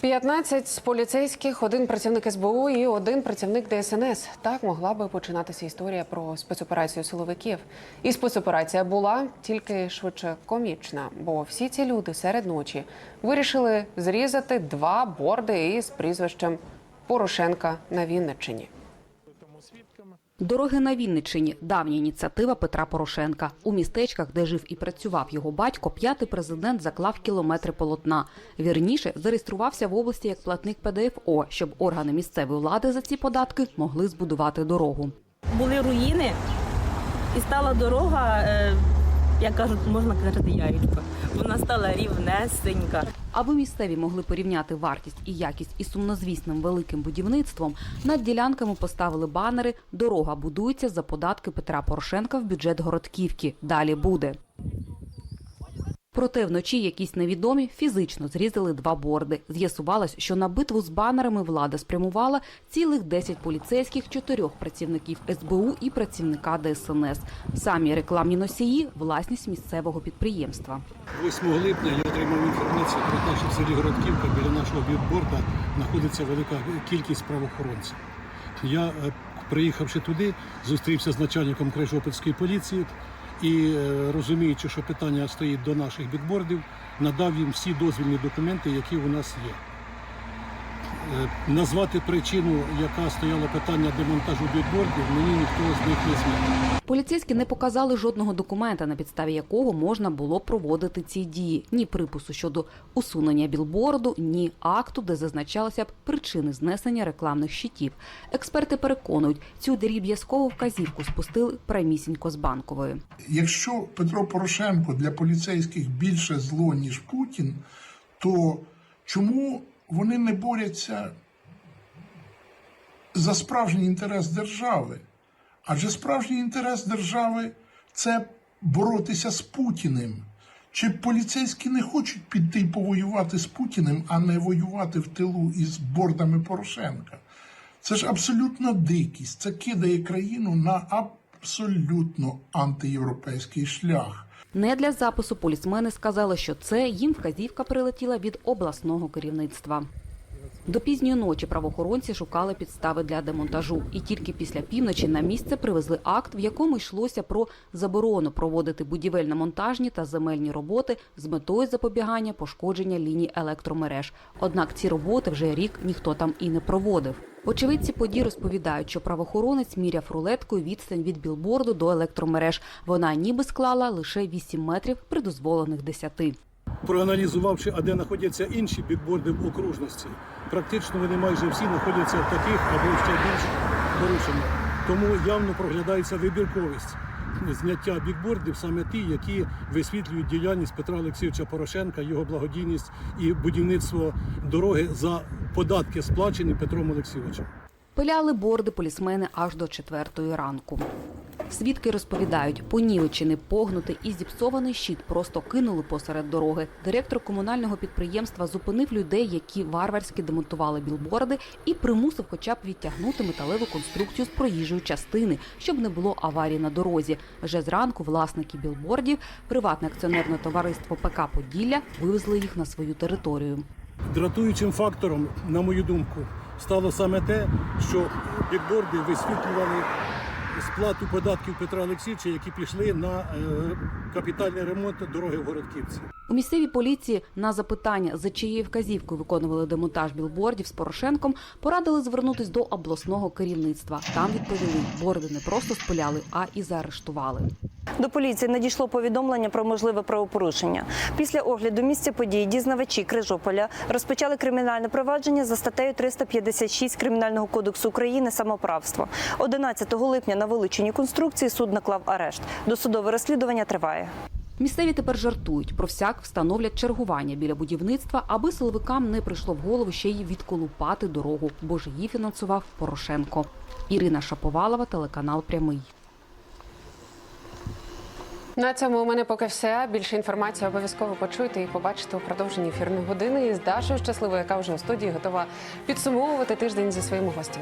15 поліцейських, один працівник СБУ і один працівник ДСНС. Так могла би починатися історія про спецоперацію силовиків. І спецоперація була тільки швидше комічна, бо всі ці люди серед ночі вирішили зрізати два борди із прізвищем Порошенка на Вінниччині. Дороги на Вінниччині – давня ініціатива Петра Порошенка. У містечках, де жив і працював його батько, п'ятий президент заклав кілометри полотна. Вірніше, зареєструвався в області як платник ПДФО, щоб органи місцевої влади за ці податки могли збудувати дорогу. були руїни, і стала дорога, е, як кажуть, можна казати, яєчко. Вона стала рівнесенька. Аби місцеві могли порівняти вартість і якість із сумнозвісним великим будівництвом, над ділянками поставили банери «Дорога будується за податки Петра Порошенка в бюджет Городківки. Далі буде». Проте вночі якісь невідомі фізично зрізали два борди. З'ясувалось, що на битву з банерами влада спрямувала цілих 10 поліцейських, чотирьох працівників СБУ і працівника ДСНС. Самі рекламні носії – власність місцевого підприємства. 8 липня я отримав інформацію про те, що в селі Городківка біля нашого білборда знаходиться велика кількість правоохоронців. Я, е, приїхавши туди, зустрівся з начальником Крижопільської поліції і, е, розуміючи, що питання стоїть до наших бікбордів, надав їм всі дозвільні документи, які у нас є. Е, Назвати причину, яка стояла питання демонтажу бікбордів, мені ніхто з них не зміг. Поліцейські не показали жодного документа, на підставі якого можна було проводити ці дії. Ні припису щодо усунення білборду, ні акту, де зазначалися б причини знесення рекламних щитів. Експерти переконують, цю дріб'язкову вказівку спустили прямісінько з банкової. Якщо Петро Порошенко для поліцейських більше зло, ніж Путін, то чому вони не борються за справжній інтерес держави? Адже справжній інтерес держави це боротися з Путіним. Чи поліцейські не хочуть піти повоювати з Путіним, а не воювати в тилу із бордами Порошенка? Це ж абсолютна дикість. Це кидає країну на абсолютно антиєвропейський шлях. Не для запису полісмени сказали, що це їм вказівка прилетіла від обласного керівництва. До пізньої ночі правоохоронці шукали підстави для демонтажу, і тільки після півночі на місце привезли акт, в якому йшлося про заборону проводити будівельно-монтажні та земельні роботи з метою запобігання пошкодження ліній електромереж. Однак ці роботи вже рік ніхто там і не проводив. Очевидці подій розповідають, що правоохоронець міряв рулеткою відстань від білборду до електромереж. Вона ніби склала лише 8 метрів при дозволених 10. Проаналізувавши, а де знаходяться інші бікборди в окружності, практично вони майже всі знаходяться в таких або ще більш порушених. Тому явно проглядається вибірковість зняття бікбордів саме ті, які висвітлюють діяльність Петра Олексійовича Порошенка, його благодійність і будівництво дороги за податки, сплачені Петром Олексійовичем. Пиляли борди полісмени аж до четвертої ранку. Свідки розповідають, понівечений, погнутий і зіпсований щит просто кинули посеред дороги. Директор комунального підприємства зупинив людей, які варварськи демонтували білборди, і примусив хоча б відтягнути металеву конструкцію з проїжджої частини, щоб не було аварії на дорозі. Вже зранку власники білбордів, приватне акціонерне товариство ПК Поділля вивезли їх на свою територію. Дратуючим фактором, на мою думку, стало саме те, що бікборди висвітлювали сплату податків Петра Олексійовича, які пішли на е, капітальний ремонт дороги в Городківці. У місцевій поліції на запитання, за чиєю вказівкою виконували демонтаж білбордів з Порошенком, порадили звернутись до обласного керівництва. Там відповіли, борди не просто спиляли, а і заарештували. До поліції надійшло повідомлення про можливе правопорушення. Після огляду місця події дізнавачі Крижополя розпочали кримінальне провадження за статтею 356 Кримінального кодексу України самоправство. 11 липня на вилученій конструкції суд наклав арешт. Досудове розслідування триває. Місцеві тепер жартують про всяк встановлять чергування біля будівництва, аби силовикам не прийшло в голову ще й відколупати дорогу, бо ж її фінансував Порошенко. Ірина Шаповалова, телеканал Прямий. На цьому у мене поки все. Більше інформації обов'язково почуєте і побачите у продовженні ефірної години із Дашою Щасливою, яка вже у студії готова підсумовувати тиждень зі своїми гостями.